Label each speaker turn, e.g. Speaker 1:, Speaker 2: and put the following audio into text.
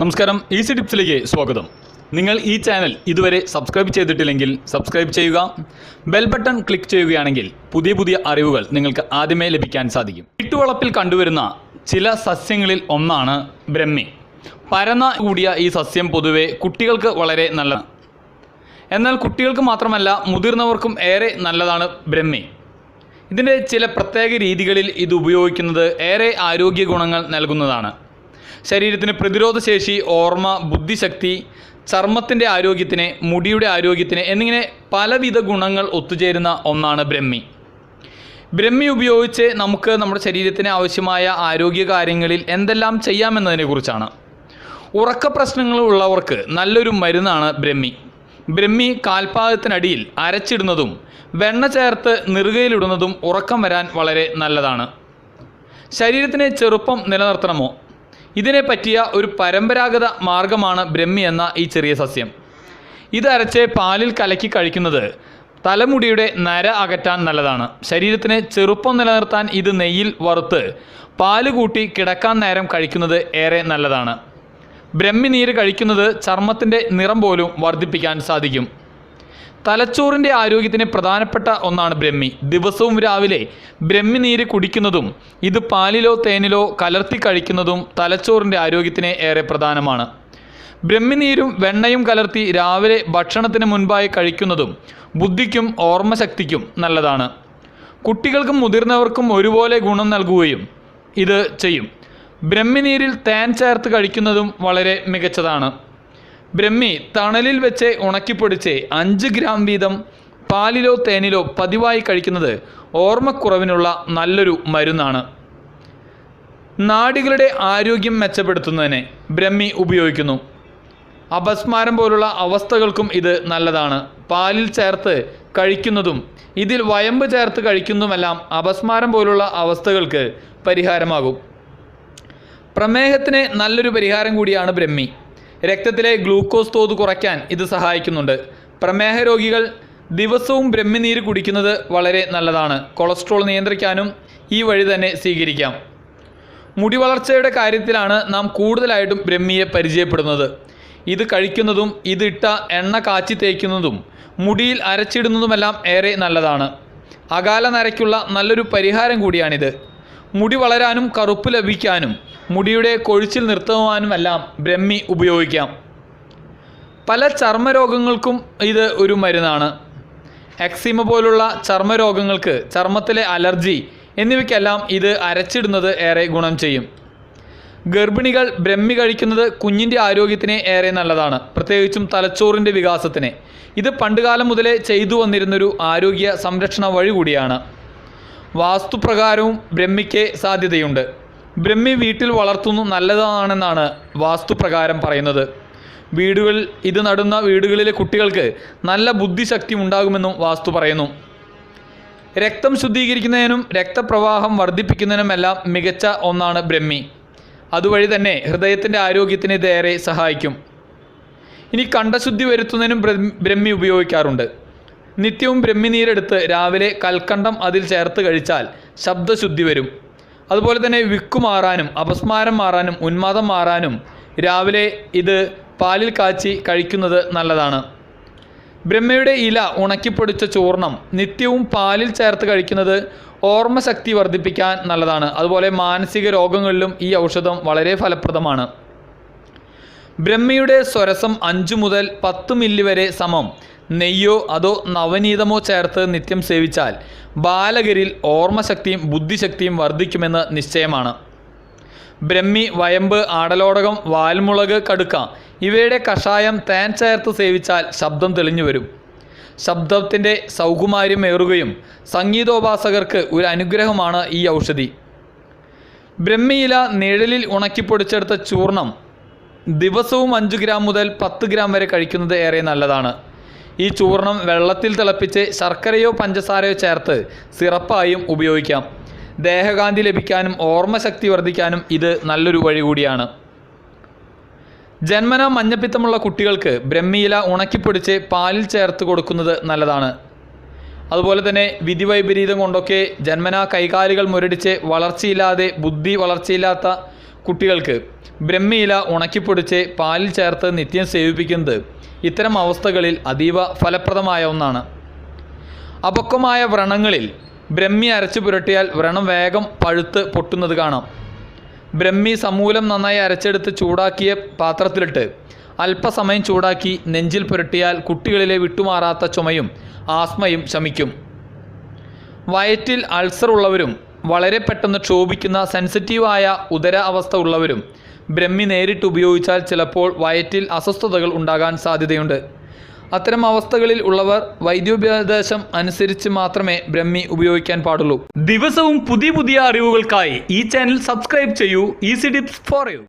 Speaker 1: നമസ്കാരം ഈസി ടിപ്സിലേക്ക് സ്വാഗതം. നിങ്ങൾ ഈ ചാനൽ ഇതുവരെ സബ്സ്ക്രൈബ് ചെയ്തിട്ടില്ലെങ്കിൽ സബ്സ്ക്രൈബ് ചെയ്യുക ബെൽ ബട്ടൺ ക്ലിക്ക് ചെയ്യുകയാണെങ്കിൽ പുതിയ പുതിയ അറിവുകൾ നിങ്ങൾക്ക് ആദ്യമേ ലഭിക്കാൻ സാധിക്കും. ഇട്ടുവളപ്പിൽ കണ്ടുവരുന്ന ചില സസ്യങ്ങളിൽ ഒന്നാണ് ബ്രഹ്മി. പരന്ന കൂടിയ ഈ സസ്യം പൊതുവെ കുട്ടികൾക്ക് വളരെ നല്ലതാണ്. എന്നാൽ കുട്ടികൾക്ക് മാത്രമല്ല മുതിർന്നവർക്കും ഏറെ നല്ലതാണ് ബ്രഹ്മി. ഇതിന്റെ ചില പ്രത്യേക രീതികളിൽ ഇത് ഉപയോഗിക്കുന്നത് ഏറെ ആരോഗ്യ ഗുണങ്ങൾ നൽകുന്നതാണ്. ശരീരത്തിന് പ്രതിരോധശേഷി ഓർമ്മ ബുദ്ധിശക്തി ചർമ്മത്തിന്റെ ആരോഗ്യത്തിന് മുടിയുടെ ആരോഗ്യത്തിന് എന്നിങ്ങനെ പലവിധ ഗുണങ്ങൾ ഒത്തുചേരുന്ന ഒന്നാണ് ബ്രഹ്മി. ബ്രഹ്മി ഉപയോഗിച്ച് നമുക്ക് നമ്മുടെ ശരീരത്തിന് ആവശ്യമായ ആരോഗ്യ കാര്യങ്ങളിൽ എന്തെല്ലാം ചെയ്യാമെന്നതിനെക്കുറിച്ചാണ് ഉറക്ക പ്രശ്നങ്ങൾ ഉള്ളവർക്ക് നല്ലൊരു മരുന്നാണ് ബ്രഹ്മി. ബ്രഹ്മി കാൽപാദത്തിനടിയിൽ അരച്ചിടുന്നതും വെണ്ണ ചേർത്ത് നെറുകയിലിടുന്നതും ഉറക്കം വരാൻ വളരെ നല്ലതാണ്. ശരീരത്തിന് ചെറുപ്പം നിലനിർത്തണമോ? ഇതിനെ പറ്റിയ ഒരു പരമ്പരാഗത മാർഗമാണ് ബ്രഹ്മി എന്ന ഈ ചെറിയ സസ്യം. ഇത് അരച്ച് പാലിൽ കലക്കി കഴിക്കുന്നത് തലമുടിയുടെ നര അകറ്റാൻ നല്ലതാണ്. ശരീരത്തിന് ചെറുപ്പം നിലനിർത്താൻ ഇത് നെയ്യിൽ വറുത്ത് പാൽ കൂട്ടി കിടക്കാൻ നേരം കഴിക്കുന്നത് ഏറെ നല്ലതാണ്. ബ്രഹ്മി നീര് കഴിക്കുന്നത് ചർമ്മത്തിന്റെ നിറം പോലും വർദ്ധിപ്പിക്കാൻ സാധിക്കും. തലച്ചോറിന്റെ ആരോഗ്യത്തിന് പ്രധാനപ്പെട്ട ഒന്നാണ് ബ്രഹ്മി. ദിവസവും രാവിലെ ബ്രഹ്മി നീര് കുടിക്കുന്നതും ഇത് പാലിലോ തേനിലോ കലർത്തി കഴിക്കുന്നതും തലച്ചോറിന്റെ ആരോഗ്യത്തിന് ഏറെ പ്രധാനമാണ്. ബ്രഹ്മിനീരും വെണ്ണയും കലർത്തി രാവിലെ ഭക്ഷണത്തിന് മുൻപായി കഴിക്കുന്നതും ബുദ്ധിക്കും ഓർമ്മശക്തിക്കും നല്ലതാണ്. കുട്ടികൾക്കും മുതിർന്നവർക്കും ഒരുപോലെ ഗുണം നൽകുകയും ഇത് ചെയ്യും. ബ്രഹ്മിനീരിൽ തേൻ ചേർത്ത് കഴിക്കുന്നതും വളരെ മികച്ചതാണ്. ബ്രഹ്മി തണലിൽ വെച്ച് ഉണക്കിപ്പൊടിച്ച് അഞ്ച് ഗ്രാം വീതം പാലിലോ തേനിലോ പതിവായി കഴിക്കുന്നത് ഓർമ്മക്കുറവിനുള്ള നല്ലൊരു മരുന്നാണ്. നാടികളുടെ ആരോഗ്യം മെച്ചപ്പെടുത്തുന്നതിന് ബ്രഹ്മി ഉപയോഗിക്കുന്നു. അപസ്മാരം പോലുള്ള അവസ്ഥകൾക്കും ഇത് നല്ലതാണ്. പാലിൽ ചേർത്ത് കഴിക്കുന്നതും ഇതിൽ വയമ്പ് ചേർത്ത് കഴിക്കുന്നതുമെല്ലാം അപസ്മാരം പോലുള്ള അവസ്ഥകൾക്ക് പരിഹാരമാകും. പ്രമേഹത്തിന് നല്ലൊരു പരിഹാരം കൂടിയാണ് ബ്രഹ്മി. രക്തത്തിലെ ഗ്ലൂക്കോസ് തോത് കുറയ്ക്കാൻ ഇത് സഹായിക്കുന്നുണ്ട്. പ്രമേഹ രോഗികൾ ദിവസവും ബ്രഹ്മിനീര് കുടിക്കുന്നത് വളരെ നല്ലതാണ്. കൊളസ്ട്രോൾ നിയന്ത്രിക്കാനും ഈ വഴി തന്നെ സ്വീകരിക്കാം. മുടി വളർച്ചയുടെ കാര്യത്തിലാണ് നാം കൂടുതലായിട്ടും ബ്രഹ്മിയെ പരിചയപ്പെടുന്നത്. ഇത് കഴിക്കുന്നതും ഇതിട്ട എണ്ണ കാച്ചി തേക്കുന്നതും മുടിയിൽ അരച്ചിടുന്നതുമെല്ലാം ഏറെ നല്ലതാണ്. അകാല നരയ്ക്കുള്ള നല്ലൊരു പരിഹാരം കൂടിയാണിത്. മുടി വളരാനും കറുപ്പ് ലഭിക്കാനും മുടിയുടെ കൊഴിച്ചിൽ നിർത്തുവാനുമെല്ലാം ബ്രഹ്മി ഉപയോഗിക്കാം. പല ചർമ്മരോഗങ്ങൾക്കും ഇത് ഒരു മരുന്നാണ്. എക്സിമ പോലുള്ള ചർമ്മരോഗങ്ങൾക്ക് ചർമ്മത്തിലെ അലർജി എന്നിവയ്ക്കെല്ലാം ഇത് അരച്ചിടുന്നത് ഏറെ ഗുണം ചെയ്യും. ഗർഭിണികൾ ബ്രഹ്മി കഴിക്കുന്നത് കുഞ്ഞിന്റെ ആരോഗ്യത്തിന് ഏറെ നല്ലതാണ്. പ്രത്യേകിച്ചും തലച്ചോറിന്റെ വികാസത്തിന്. ഇത് പണ്ടുകാലം മുതലേ ചെയ്തു വന്നിരുന്നൊരു ആരോഗ്യ സംരക്ഷണ വഴി കൂടിയാണ്. വാസ്തുപ്രകാരവും ബ്രഹ്മിക്ക് സാധ്യതയുണ്ട്. ബ്രഹ്മി വീട്ടിൽ വളർത്തുന്നു നല്ലതാണെന്നാണ് വാസ്തുപ്രകാരം പറയുന്നത്. വീടുകൾ ഇത് നടുന്ന വീടുകളിലെ കുട്ടികൾക്ക് നല്ല ബുദ്ധിശക്തി ഉണ്ടാകുമെന്നും വാസ്തു പറയുന്നു. രക്തം ശുദ്ധീകരിക്കുന്നതിനും രക്തപ്രവാഹം വർദ്ധിപ്പിക്കുന്നതിനുമെല്ലാം മികച്ച ഒന്നാണ് ബ്രഹ്മി. അതുവഴി തന്നെ ഹൃദയത്തിന്റെ ആരോഗ്യത്തിന് ഇത് ഏറെ സഹായിക്കും. ഇനി കണ്ഠശുദ്ധി വരുത്തുന്നതിനും ബ്രഹ്മി ഉപയോഗിക്കാറുണ്ട്. നിത്യവും ബ്രഹ്മി നീരെടുത്ത് രാവിലെ കൽക്കണ്ടം അതിൽ ചേർത്ത് കഴിച്ചാൽ ശബ്ദശുദ്ധി വരും. അതുപോലെ തന്നെ വിക്കു മാറാനും അപസ്മാരം മാറാനും ഉന്മാദം മാറാനും രാവിലെ ഇത് പാലിൽ കാച്ചി കഴിക്കുന്നത് നല്ലതാണ്. ബ്രഹ്മയുടെ ഇല ഉണക്കിപ്പൊടിച്ച ചൂർണം നിത്യവും പാലിൽ ചേർത്ത് കഴിക്കുന്നത് ഓർമ്മശക്തി വർദ്ധിപ്പിക്കാൻ നല്ലതാണ്. അതുപോലെ മാനസിക രോഗങ്ങളിലും ഈ ഔഷധം വളരെ ഫലപ്രദമാണ്. ബ്രഹ്മയുടെ സ്വരസം അഞ്ചു മുതൽ പത്ത് മില്ലി വരെ സമം. നെയ്യോ അതോ നവനീതമോ ചേർത്ത് നിത്യം സേവിച്ചാൽ ബാലകരിൽ ഓർമ്മശക്തിയും ബുദ്ധിശക്തിയും വർദ്ധിക്കുമെന്ന് നിശ്ചയമാണ്. ബ്രഹ്മി വയമ്പ് ആടലോടകം വാൽമുളക് കടുക്ക ഇവയുടെ കഷായം തേൻ ചേർത്ത് സേവിച്ചാൽ ശബ്ദം തെളിഞ്ഞു വരും. ശബ്ദത്തിന്റെ സൗകുമാര്യം ഏറുകയും സംഗീതോപാസകർക്ക് ഒരു അനുഗ്രഹമാണ് ഈ ഔഷധി. ബ്രഹ്മിയില നിഴലിൽ ഉണക്കിപ്പൊടിച്ചെടുത്ത ചൂർണം ദിവസവും അഞ്ച് ഗ്രാം മുതൽ പത്ത് ഗ്രാം വരെ കഴിക്കുന്നത് ഏറെ നല്ലതാണ്. ഈ ചൂർണം വെള്ളത്തിൽ തിളപ്പിച്ച് ശർക്കരയോ പഞ്ചസാരയോ ചേർത്ത് സിറപ്പായും ഉപയോഗിക്കാം. ദേഹകാന്തി ലഭിക്കാനും ഓർമ്മശക്തി വർദ്ധിക്കാനും ഇത് നല്ലൊരു വഴി കൂടിയാണ്. ജന്മന മഞ്ഞപ്പിത്തമുള്ള കുട്ടികൾക്ക് ബ്രഹ്മിയില ഉണക്കിപ്പൊടിച്ച് പാലിൽ ചേർത്ത് കൊടുക്കുന്നത് നല്ലതാണ്. അതുപോലെ തന്നെ വിധി വൈപരീതം കൊണ്ടൊക്കെ ജന്മന കൈകാലുകൾ മുരടിച്ച് വളർച്ചയില്ലാതെ ബുദ്ധി വളർച്ചയില്ലാത്ത കുട്ടികൾക്ക് ബ്രഹ്മിയില ഉണക്കിപ്പൊടിച്ച് പാലിൽ ചേർത്ത് നിത്യം സേവിപ്പിക്കുന്നത് ഇത്തരം അവസ്ഥകളിൽ അതീവ ഫലപ്രദമായ ഒന്നാണ്. അപക്വമായ വ്രണങ്ങളിൽ ബ്രഹ്മി അരച്ചു പുരട്ടിയാൽ വ്രണം വേഗം പഴുത്ത് പൊട്ടുന്നത് കാണാം. ബ്രഹ്മി സമൂലം നന്നായി അരച്ചെടുത്ത് ചൂടാക്കിയ പാത്രത്തിലിട്ട് അല്പസമയം ചൂടാക്കി നെഞ്ചിൽ പുരട്ടിയാൽ കുട്ടികളിലെ വിട്ടുമാറാത്ത ചുമയും ആസ്മയും ശമിക്കും. വയറ്റിൽ അൾസർ ഉള്ളവരും വളരെ പെട്ടെന്ന് ക്ഷോഭിക്കുന്ന സെൻസിറ്റീവായ ഉദര അവസ്ഥ ഉള്ളവരും ബ്രഹ്മി നേരിട്ട് ഉപയോഗിച്ചാൽ ചിലപ്പോൾ വയറ്റിൽ അസ്വസ്ഥതകൾ ഉണ്ടാകാൻ സാധ്യതയുണ്ട്. അത്തരം അവസ്ഥകളിൽ ഉള്ളവർ വൈദ്യോപദേശം അനുസരിച്ച് മാത്രമേ ബ്രഹ്മി ഉപയോഗിക്കാൻ പാടുള്ളൂ. ദിവസവും പുതിയ പുതിയ അറിവുകൾക്കായി ഈ ചാനൽ സബ്സ്ക്രൈബ് ചെയ്യൂ. Easy tips for you